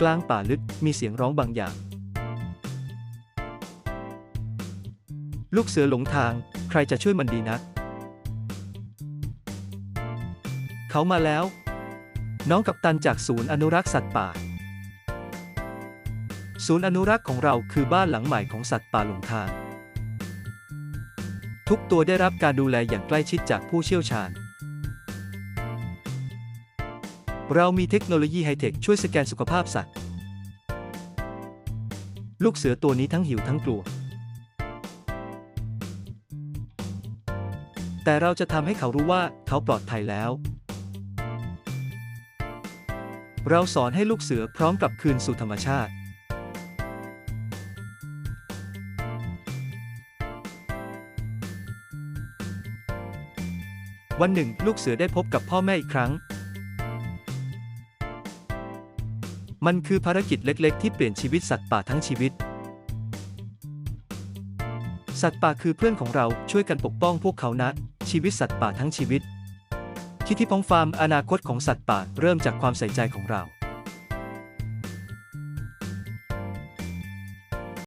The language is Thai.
กลางป่าลึกมีเสียงร้องบางอย่าง ลูกเสือหลงทาง ใครจะช่วยมันดีนัก เขามาแล้ว น้องกัปตันจากศูนย์อนุรักษ์สัตว์ป่า ศูนย์อนุรักษ์ของเราคือบ้านหลังใหม่ของสัตว์ป่าหลงทาง ทุกตัวได้รับการดูแลอย่างใกล้ชิดจากผู้เชี่ยวชาญ เรามีเทคโนโลยีไฮเทคช่วยสแกนสุขภาพสัตว์ ลูกเสือตัวนี้ทั้งหิวทั้งกลัว แต่เราจะทำให้เขารู้ว่าเขาปลอดภัยแล้ว เราสอนให้ลูกเสือพร้อมกลับคืนสู่ธรรมชาติ วันหนึ่ง ลูกเสือได้พบกับพ่อแม่อีกครั้ง มันคือภารกิจเล็กๆ ที่เปลี่ยนชีวิตสัตว์ป่าทั้งชีวิต สัตว์ป่าคือเพื่อนของเราช่วยกันปกป้องพวกเขานะ ชีวิตสัตว์ป่าทั้งชีวิตคิดที่พองฟาร์มอนาคตของสัตว์ป่าเริ่มจากความใส่ใจของเรา